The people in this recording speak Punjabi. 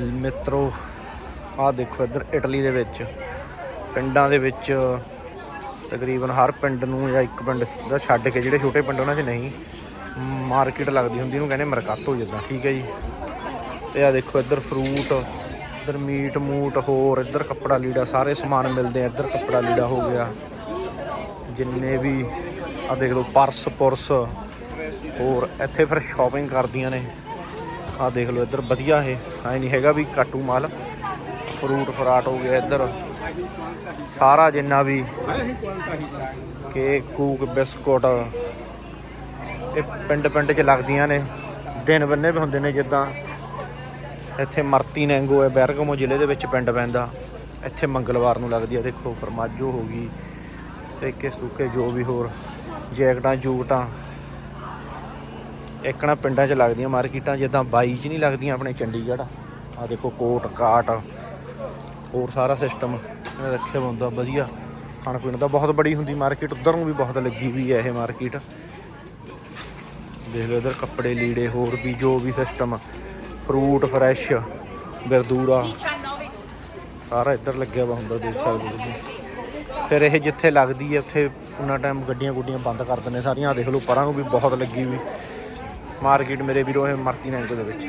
ਮਿੱਤਰੋ, ਆਹ ਦੇਖੋ ਇੱਧਰ ਇਟਲੀ ਦੇ ਵਿੱਚ, ਪਿੰਡਾਂ ਦੇ ਵਿੱਚ, ਤਕਰੀਬਨ ਹਰ ਪਿੰਡ ਨੂੰ ਜਾਂ ਇੱਕ ਪਿੰਡ ਦਾ ਛੱਡ ਕੇ, ਜਿਹੜੇ ਛੋਟੇ ਪਿੰਡ ਉਹਨਾਂ 'ਚ ਨਹੀਂ, ਮਾਰਕੀਟ ਲੱਗਦੀ ਹੁੰਦੀ ਉਹਨੂੰ ਕਹਿੰਦੇ ਮਰਕਾਤੋ ਜਿੱਦਾਂ, ਠੀਕ ਹੈ ਜੀ? ਤੇ ਆ ਦੇਖੋ ਇੱਧਰ ਫਰੂਟ ਇੱਧਰ ਮੀਟ ਮੂਟ ਹੋਰ, ਇੱਧਰ ਕੱਪੜਾ ਲੀੜਾ, ਸਾਰੇ ਸਮਾਨ ਮਿਲਦੇ ਆ, ਇੱਧਰ ਕੱਪੜਾ ਲੀੜਾ ਹੋ ਗਿਆ। ਜਿੰਨੇ ਵੀ ਆ ਦੇਖ ਲਓ ਪਰਸ ਪੁਰਸ ਹੋਰ ਇੱਥੇ ਫਿਰ ਸ਼ਾਪਿੰਗ ਕਰਦੀਆਂ ਨੇ। ਆਹ ਦੇਖ ਲਓ ਇੱਧਰ, ਵਧੀਆ ਇਹ। ਐ ਨਹੀਂ ਹੈਗਾ ਵੀ ਕਾਟੂ ਮਾਲ। ਫਰੂਟ ਫਰਾਟ ਹੋ ਗਿਆ ਇੱਧਰ। ਸਾਰਾ ਜਿੰਨਾ ਵੀ ਕੇਕ, ਕੂਕ, ਬਿਸਕੁਟ, ਇਹ ਪਿੰਡ ਪਿੰਡ 'ਚ ਲੱਗਦੀਆਂ ਨੇ। ਦਿਨ ਬੰਨੇ ਵੀ ਹੁੰਦੇ ਨੇ ਜਿੱਦਾਂ। ਇੱਥੇ ਮਰਤੀ ਨੈਂਗੋ ਹੈ ਬੈਰਗਮੋ ਜ਼ਿਲ੍ਹੇ ਦੇ ਵਿੱਚ ਪਿੰਡ ਪੈਂਦਾ। ਇੱਥੇ ਮੰਗਲਵਾਰ ਨੂੰ ਲੱਗਦੀ ਆ। ਦੇਖੋ, ਫਰਮਾਜੋ ਹੋ ਗਈ ਤੇ ਕੇ ਸੁੱਕੇ ਜੋ ਵੀ ਹੋਰ ਜੈਕਟਾਂ ਜੂਕਟਾਂ ਇੱਕਣਾ ਪਿੰਡਾਂ 'ਚ ਲੱਗਦੀਆਂ ਮਾਰਕੀਟਾਂ, ਜਿੱਦਾਂ ਬਾਈ 'ਚ ਨਹੀਂ ਲੱਗਦੀਆਂ ਆਪਣੇ ਚੰਡੀਗੜ੍ਹ। ਆ ਦੇਖੋ ਕੋਟ, ਕਾਟ, ਹੋਰ ਸਾਰਾ ਸਿਸਟਮ ਰੱਖਿਆ ਹੁੰਦਾ, ਵਧੀਆ। ਖਾਣ ਪੀਣ ਦਾ ਬਹੁਤ ਬੜੀ ਹੁੰਦੀ ਮਾਰਕੀਟ, ਉਧਰ ਨੂੰ ਵੀ ਬਹੁਤ ਲੱਗੀ ਹੋਈ ਹੈ ਇਹ ਮਾਰਕੀਟ। ਦੇਖ ਲਓ ਇਧਰ ਕੱਪੜੇ ਲੀੜੇ, ਹੋਰ ਵੀ ਜੋ ਵੀ ਸਿਸਟਮ ਫਰੂਟ, ਫਰੈਸ਼, ਗਰਦੂਰਾ। ਸਾਰਾ ਇੱਧਰ ਲੱਗਿਆ ਵਾ ਹੁੰਦਾ, ਦੇਖ ਸਕਦੇ ਹੋ ਤੁਸੀਂ। ਫਿਰ ਇਹ ਜਿੱਥੇ ਲੱਗਦੀ ਹੈ, ਉੱਥੇ ਉਹਨਾਂ ਟਾਈਮ ਗੱਡੀਆਂ ਗੁੱਡੀਆਂ ਬੰਦ ਕਰ ਦਿੰਦੇ ਸਾਰੀਆਂ। ਆਹ ਦੇਖ ਲਓ, ਪਰਾਂ ਨੂੰ ਵੀ ਬਹੁਤ ਲੱਗੀ ਵੀ ਮਾਰਕੀਟ ਮੇਰੇ ਵੀਰੋ ਹੈ ਮਰਤੀ ਨੈਂਕੋ ਦੇ ਵਿੱਚ।